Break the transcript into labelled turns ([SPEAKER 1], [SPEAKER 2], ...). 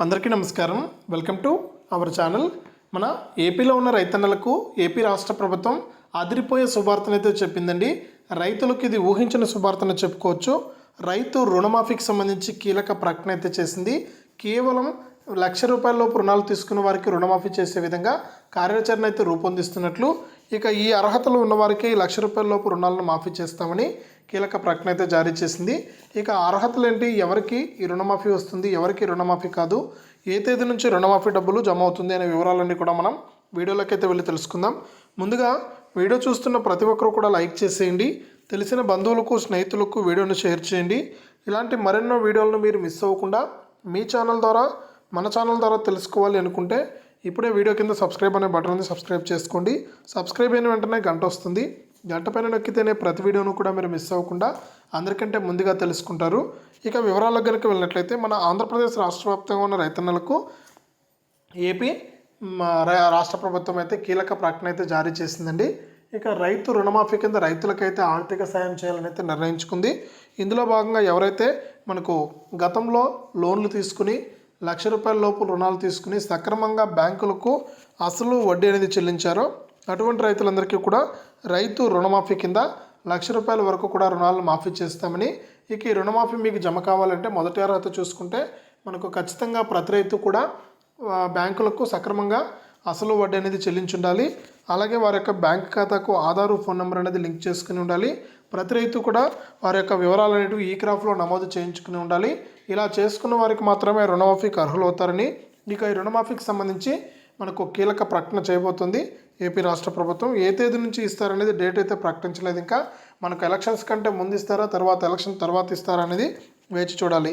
[SPEAKER 1] అందరికీ నమస్కారం. Welcome to our channel. మన ఏపీలో ఉన్న రైతన్నలకు ఏపీ రాష్ట్ర ప్రభుత్వం అదిరిపోయే శుభార్తనైతే చెప్పిందండి. రైతులకు ఇది ఊహించిన శుభార్తను చెప్పుకోవచ్చు. రైతు రుణమాఫీకి సంబంధించి కీలక ప్రకటన అయితే చేసింది. కేవలం లక్ష రూపాయల లోపు రుణాలు తీసుకున్న వారికి రుణమాఫీ చేసే విధంగా కార్యాచరణ అయితే రూపొందిస్తున్నట్లు ఇక ఈ అర్హతలు ఉన్నవారికి లక్ష రూపాయల లోపు రుణాలను మాఫీ చేస్తామని కీలక ప్రకటన అయితే జారీ చేసింది. ఇక అర్హతలు ఏంటి ఎవరికి ఈ రుణమాఫీ వస్తుంది? ఎవరికి రుణమాఫీ కాదు? ఏ తేదీ నుంచి రుణమాఫీ డబ్బులు జమ అవుతుంది అనే వివరాలన్నీ కూడా మనం వీడియోలోకి అయితే వెళ్ళి తెలుసుకుందాం. ముందుగా వీడియో చూస్తున్న ప్రతి ఒక్కరు కూడా లైక్ చేసేయండి. తెలిసిన బంధువులకు స్నేహితులకు వీడియోను షేర్ చేయండి. ఇలాంటి మరెన్నో వీడియోలను మీరు మిస్ అవ్వకుండా మీ ఛానల్ ద్వారా మన ఛానల్ ద్వారా తెలుసుకోవాలి అనుకుంటే ఇప్పుడే వీడియో కింద సబ్స్క్రైబ్ అనే బటన్ ఉంది సబ్స్క్రైబ్ చేసుకోండి. సబ్స్క్రైబ్ అయిన వెంటనే గంట వస్తుంది. గంట పైన నొక్కితేనే ప్రతి వీడియోను కూడా మీరు మిస్ అవ్వకుండా అందరికంటే ముందుగా తెలుసుకుంటారు. ఇక వివరాలకు కనుక వెళ్ళినట్లయితే మన ఆంధ్రప్రదేశ్ రాష్ట్ర వ్యాప్తంగా ఉన్న రైతన్నలకు ఏపీ రాష్ట్ర ప్రభుత్వం అయితే కీలక ప్రకటన అయితే జారీ చేసిందండి. ఇక రైతు రుణమాఫీ కింద రైతులకైతే ఆర్థిక సాయం చేయాలని అయితే నిర్ణయించుకుంది. ఇందులో భాగంగా ఎవరైతే మనకు గతంలో లోన్లు తీసుకుని లక్ష రూపాయల లోపు రుణాలు తీసుకుని సక్రమంగా బ్యాంకులకు అసలు వడ్డీ అనేది చెల్లించారో. అటువంటి రైతులందరికీ కూడా రైతు రుణమాఫీ కింద లక్ష రూపాయల వరకు కూడా రుణాలను మాఫీ చేస్తామని ఇక ఈ రుణమాఫీ మీకు జమ కావాలంటే మొదటి అర్హత చూసుకుంటే మనకు ఖచ్చితంగా ప్రతి రైతు కూడా బ్యాంకులకు సక్రమంగా అసలు వడ్డీ అనేది చెల్లించి ఉండాలి అలాగే వారి యొక్క బ్యాంక్ ఖాతాకు ఆధారు ఫోన్ నెంబర్ అనేది లింక్ చేసుకుని ఉండాలి. ప్రతి రైతు కూడా వారి యొక్క వివరాలు అనేవి ఈ క్రాఫ్లో నమోదు చేయించుకుని ఉండాలి. ఇలా చేసుకున్న వారికి మాత్రమే రుణమాఫీకి అర్హులు అవుతారని ఇక ఈ రుణమాఫీకి సంబంధించి మనకు కీలక ప్రకటన చేయబోతుంది. ఏపీ రాష్ట్ర ప్రభుత్వం ఏ తేదీ నుంచి ఇస్తారనేది డేట్ అయితే ప్రకటించలేదు. ఇంకా మనకు ఎలక్షన్స్ కంటే ముందు ఇస్తారా తర్వాత ఎలక్షన్ తర్వాత ఇస్తారా అనేది వేచి చూడాలి.